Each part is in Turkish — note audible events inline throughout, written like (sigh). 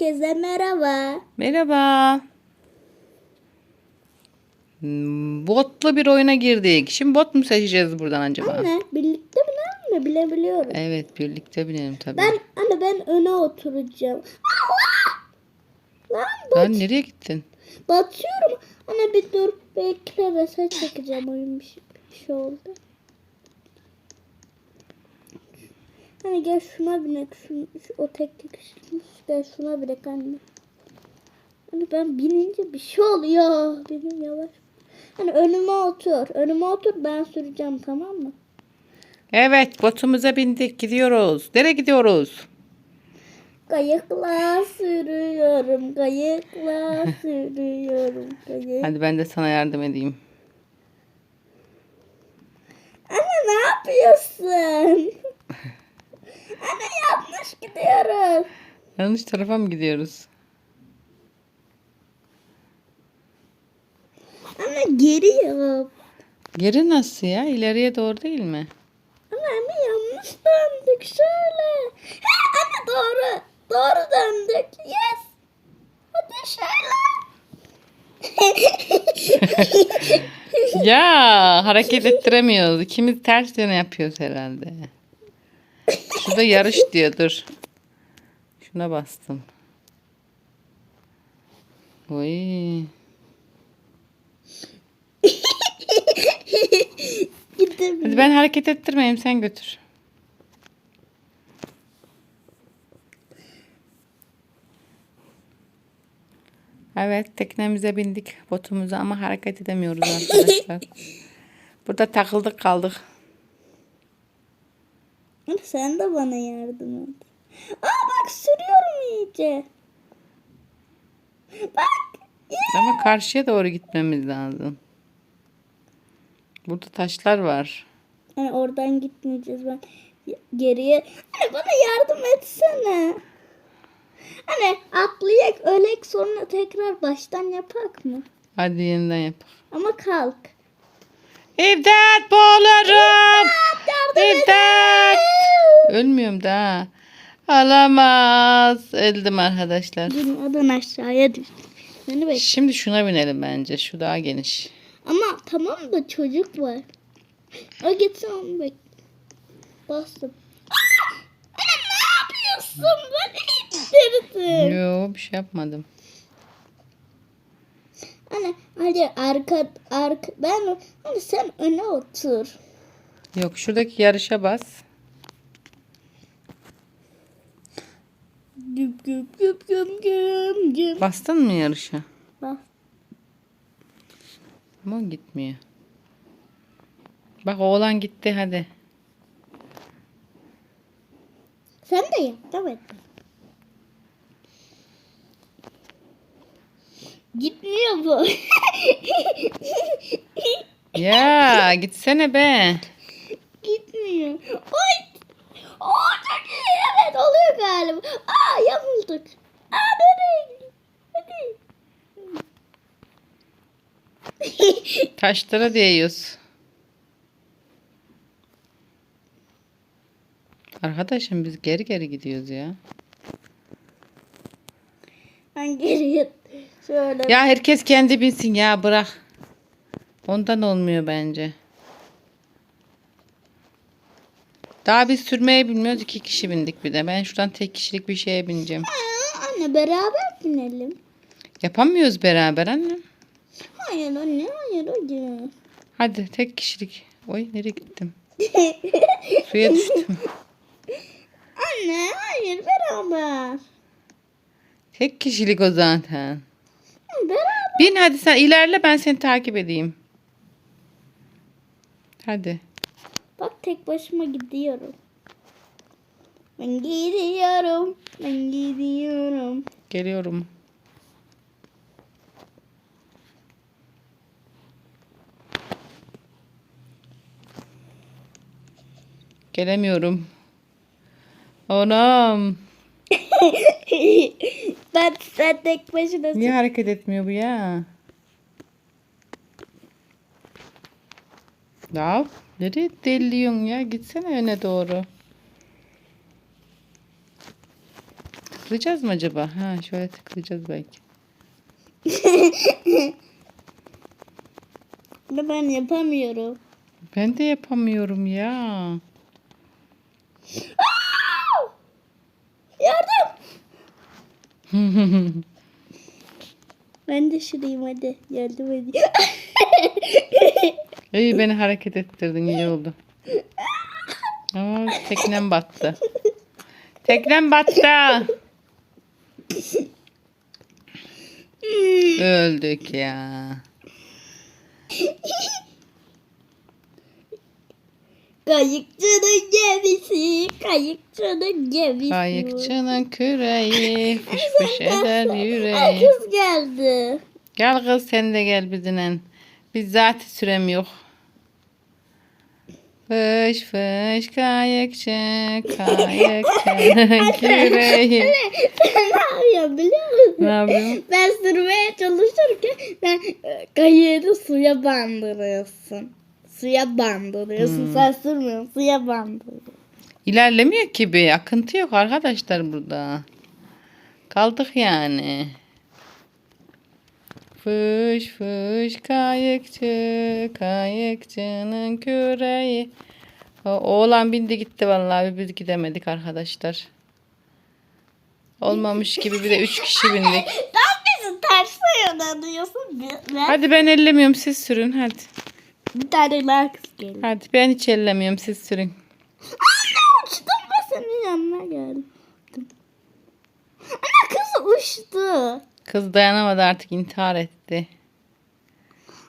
Herkese merhaba. Merhaba. Botlu bir oyuna girdik. Şimdi bot mu seçeceğiz buradan acaba? Anne birlikte biner mi? Bilebiliyorum. Evet birlikte binelim tabii. Ben anne ben öne oturacağım. Lan Lan nereye gittin? batıyorum. Anne bir dur bekle reset çekeceğim oyun bir şey, bir şey oldu. Hani gel şuna binek. Şu, şu, o tek tek gel şuna binek anne. Hani ben binince bir şey oluyor. Benim yavaş. Hani önüme otur. Önüme otur ben süreceğim tamam mı? Evet botumuza bindik gidiyoruz. Nereye gidiyoruz? Kayıkla sürüyorum. Kayıkla (laughs) sürüyorum. Kayık. Hadi ben de sana yardım edeyim. Anne ne yapıyorsun? (laughs) Anne (laughs) yanlış gidiyoruz. Yanlış tarafa mı gidiyoruz? Anne geri yap. Geri nasıl ya? İleriye doğru değil mi? Anne anne yanlış döndük şöyle. Ha, anne doğru. Doğru döndük. Yes. Hadi şöyle. (laughs) Ya hareket ettiremiyoruz. İkimiz ters yöne yapıyoruz herhalde. Şurada yarış diyor dur. Şuna bastım. Oy. Hadi ben hareket ettirmeyeyim sen götür. Evet teknemize bindik botumuza ama hareket edemiyoruz arkadaşlar. Burada takıldık kaldık. Sen de bana yardım et. Aa bak sürüyorum iyice. Bak. Ama karşıya doğru gitmemiz lazım. Burada taşlar var. Hani oradan gitmeyeceğiz ben geriye. Anne bana yardım etsene. Hani atlayak ölek sonra tekrar baştan yapak mı? Hadi yeniden yap. Ama kalk. İmdat boğulurum. İmdat. Ölmüyorum daha. Alamaz. Öldüm arkadaşlar. Dünyadan aşağıya düştüm. Şimdi şuna binelim bence. Şu daha geniş. Ama tamam da çocuk var. O gitsin onu bek. Bastım. Anne ne yapıyorsun? Beni ittirdin. Yo bir şey yapmadım. Anne hadi arka arka ben hani sen öne otur. Yok şuradaki yarışa bas. Güp güp güp güp güp güp. Bastın mı yarışa? Bak. Ama gitmiyor. Bak oğlan gitti hadi. Sen de yap evet. Gitmiyor bu. (laughs) Ya gitsene be. Gitmiyor. Oy. Oo çok iyi. Evet oluyor galiba. Aa yamulduk. Aa nereye? Hadi. (laughs) Taşlara değiyoruz. Arkadaşım biz geri geri gidiyoruz ya. ben geriye şöyle. Ya herkes kendi binsin ya bırak. Ondan olmuyor bence. Daha biz sürmeyi bilmiyoruz. iki kişi bindik bir de. Ben şuradan tek kişilik bir şeye bineceğim. Aa, anne beraber binelim. Yapamıyoruz beraber annem. Hayır anne hayır hayır. Hadi tek kişilik. Oy nereye gittim? (laughs) Suya düştüm. anne hayır beraber. Tek kişilik o zaten. Beraber. Bin hadi sen ilerle ben seni takip edeyim. Hadi. Bak tek başıma gidiyorum. Ben gidiyorum. Ben gidiyorum. Geliyorum. Gelemiyorum. Anam. (laughs) ben sen tek başına Niye hareket etmiyor bu ya? Ya nereye deliyorsun ya? Gitsene öne doğru. Tıklayacağız mı acaba? Ha şöyle tıklayacağız belki. (laughs) Ben yapamıyorum. Ben de yapamıyorum ya. Yardım. Ben de şurayım hadi. Yardım edeyim. (laughs) İyi beni hareket ettirdin iyi oldu. Aa, teknem battı. Teknem battı. Öldük ya. (laughs) Kayıkçının gemisi, kayıkçının gemisi. Kayıkçının küreği fış fış eder Ay, yüreği. kız geldi. Gel kız sen de gel bizimle. Biz zaten sürem yok. Fış fış kayıkçı kayıkçının küreği. Ne yapıyorsun biliyor musun? Ne yapıyorsun? Ben sürmeye çalışırken ben e, kayığı suya bandırıyorsun. Suya bandırıyorsun. Hmm. Sen sürmüyorsun. Suya bandırıyorsun. İlerlemiyor ki bir akıntı yok arkadaşlar burada. Kaldık yani. Fış fış kayıkçı kayıkçının küreği. O, oğlan bindi gitti vallahi biz gidemedik arkadaşlar. Olmamış gibi bir de üç kişi bindik. Tam bizi ters yöneliyorsun. Ben, Hadi ben ellemiyorum siz sürün hadi. Bir tane kız geldi. Hadi ben hiç ellemiyorum siz sürün. Anne uçtum ve senin yanına geldim. Anne kız uçtu. Kız dayanamadı artık intihar etti.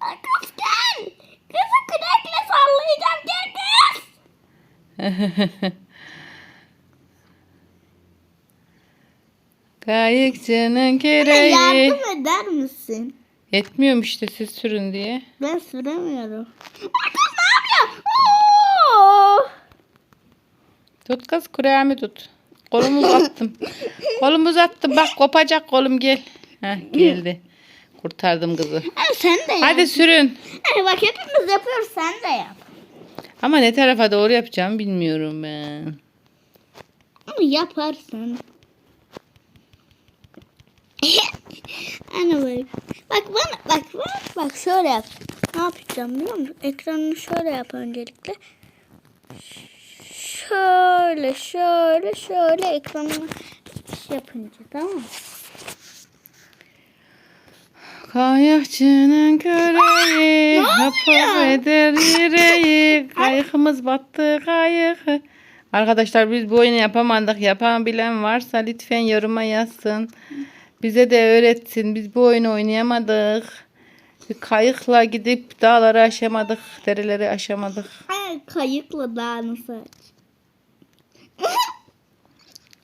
Ay, Kız gel. Kızı kürekle sallayacağım. Gel kız. (laughs) Kayıkçının Anne küreği. yardım eder misin? Yetmiyorum işte siz sürün diye. Ben süremiyorum. Kız ne yapıyor? Oo! Tut kız kureğimi tut. Kolumu uzattım. (laughs) Kolumu uzattım. Bak kopacak kolum gel. Heh, geldi. Kurtardım kızı. Ay, sen de yap. Hadi sürün. Ay, bak hepimiz yapıyoruz sen de yap. Ama ne tarafa doğru yapacağım bilmiyorum ben. Ama yaparsın. Anne bak. Bak bana bak bak bak şöyle yap. Ne yapacağım biliyor musun? Ekranını şöyle yap öncelikle. Şöyle şöyle şöyle ekranını yapınca tamam mı? Kayakçının küreği hapır eder yüreği. (laughs) Kayıkımız battı kayık. Arkadaşlar biz bu oyunu yapamadık. Yapan bilen varsa lütfen yoruma yazsın. Bize de öğretsin. Biz bu oyunu oynayamadık. Bir kayıkla gidip dağları aşamadık. Dereleri aşamadık. Ay kayıkla dağını saç.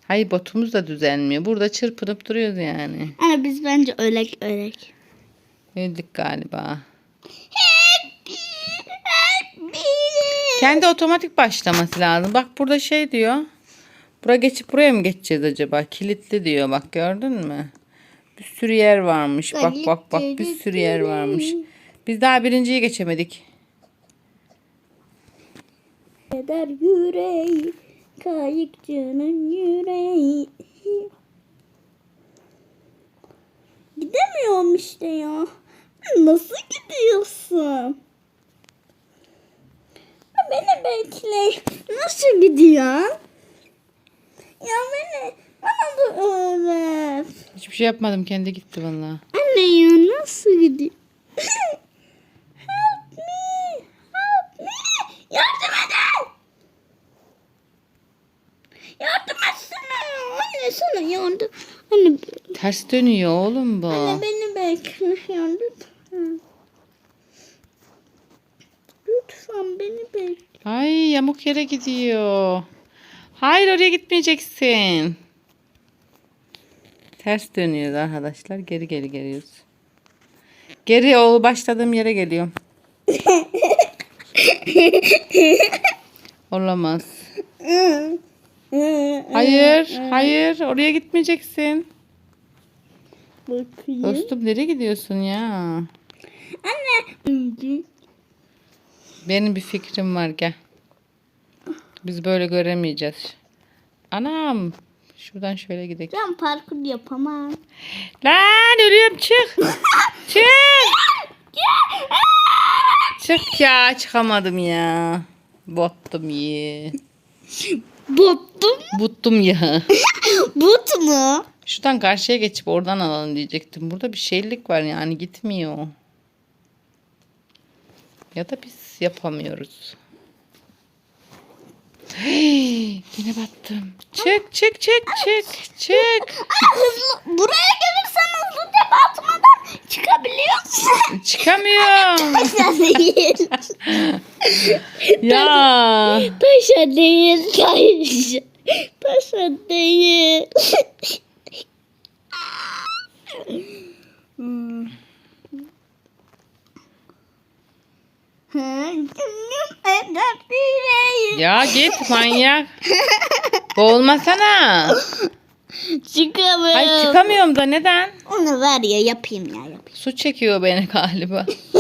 Hayır (laughs) botumuz da düzelmiyor. Burada çırpınıp duruyoruz yani. Anne biz bence ölek ölek. Öldük galiba. Happy, happy. Kendi otomatik başlaması lazım. Bak burada şey diyor. Bura geçip buraya mı geçeceğiz acaba? Kilitli diyor. Bak gördün mü? Bir sürü yer varmış. Bak bak bak bir sürü yer varmış. Biz daha birinciyi geçemedik. Eder yüreği, kayıkçının yüreği. Gidemiyorum işte ya. Nasıl gidiyorsun? Beni bekle. Nasıl gidiyorsun? Ya beni bana da öğret. Hiçbir şey yapmadım. Kendi gitti vallahi. Anne ya nasıl gidiyor? help me. Help me. Yardım edin. Yardım etsene. Anne sana yardım. Anne, Ters dönüyor oğlum bu. anne beni bekle. Yardım. Lütfen beni bekle. Ay yamuk yere gidiyor. Hayır oraya gitmeyeceksin. Ters dönüyoruz arkadaşlar. Geri geri geliyoruz. Geri o başladığım yere geliyorum. Olamaz. Hayır, hayır. Oraya gitmeyeceksin. Bakayım. Dostum nereye gidiyorsun ya? Anne. Benim bir fikrim var gel. Biz böyle göremeyeceğiz. Anam. Şuradan şöyle gidelim. Ben parkur yapamam. Lan ölüyorum çık. (laughs) çık. çık ya çıkamadım ya. Bottum ye. Bottum. Buttum ya. (laughs) But mu? Şuradan karşıya geçip oradan alalım diyecektim. Burada bir şeylik var yani gitmiyor. Ya da biz yapamıyoruz. Hey, (gasps) yine battım. Çık çık çık çık çık. Hızlı, buraya gelirsen hızlıca batmadan çıkabiliyorsun. Çıkamıyorum. Taşa değil. ya. Taşa değil. Taşa. Taşa değil. Hmm. Ya git manyak. Boğulmasana. Çıkamıyorum. Ay çıkamıyorum da neden? Onu ver ya yapayım ya yapayım. Su çekiyor beni galiba. (laughs)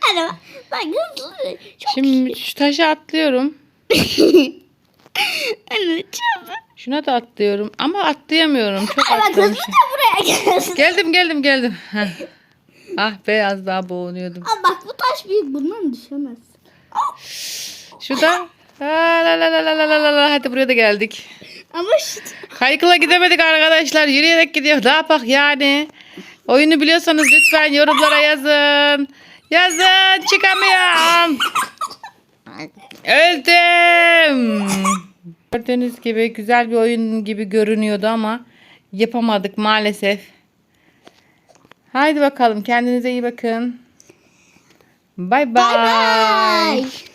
Hadi bak, hızlı. Çok Şimdi şu taşa atlıyorum. (laughs) Şuna da atlıyorum ama atlayamıyorum. Çok Bak atlamışım. hızlıca buraya gelsin. Geldim geldim geldim. Heh. ah beyaz daha boğuluyordum. Aa, bak bu taş büyük bundan düşemez. Şurada. La la la la la la la la. Hadi buraya da geldik. Ama şu Kaykıla gidemedik arkadaşlar. Yürüyerek gidiyor. Ne yapak yani? Oyunu biliyorsanız lütfen yorumlara yazın. Yazın. Çıkamıyorum. Öldüm. Gördüğünüz gibi güzel bir oyun gibi görünüyordu ama yapamadık maalesef. Haydi bakalım kendinize iyi bakın. Bay bay. Bye bye.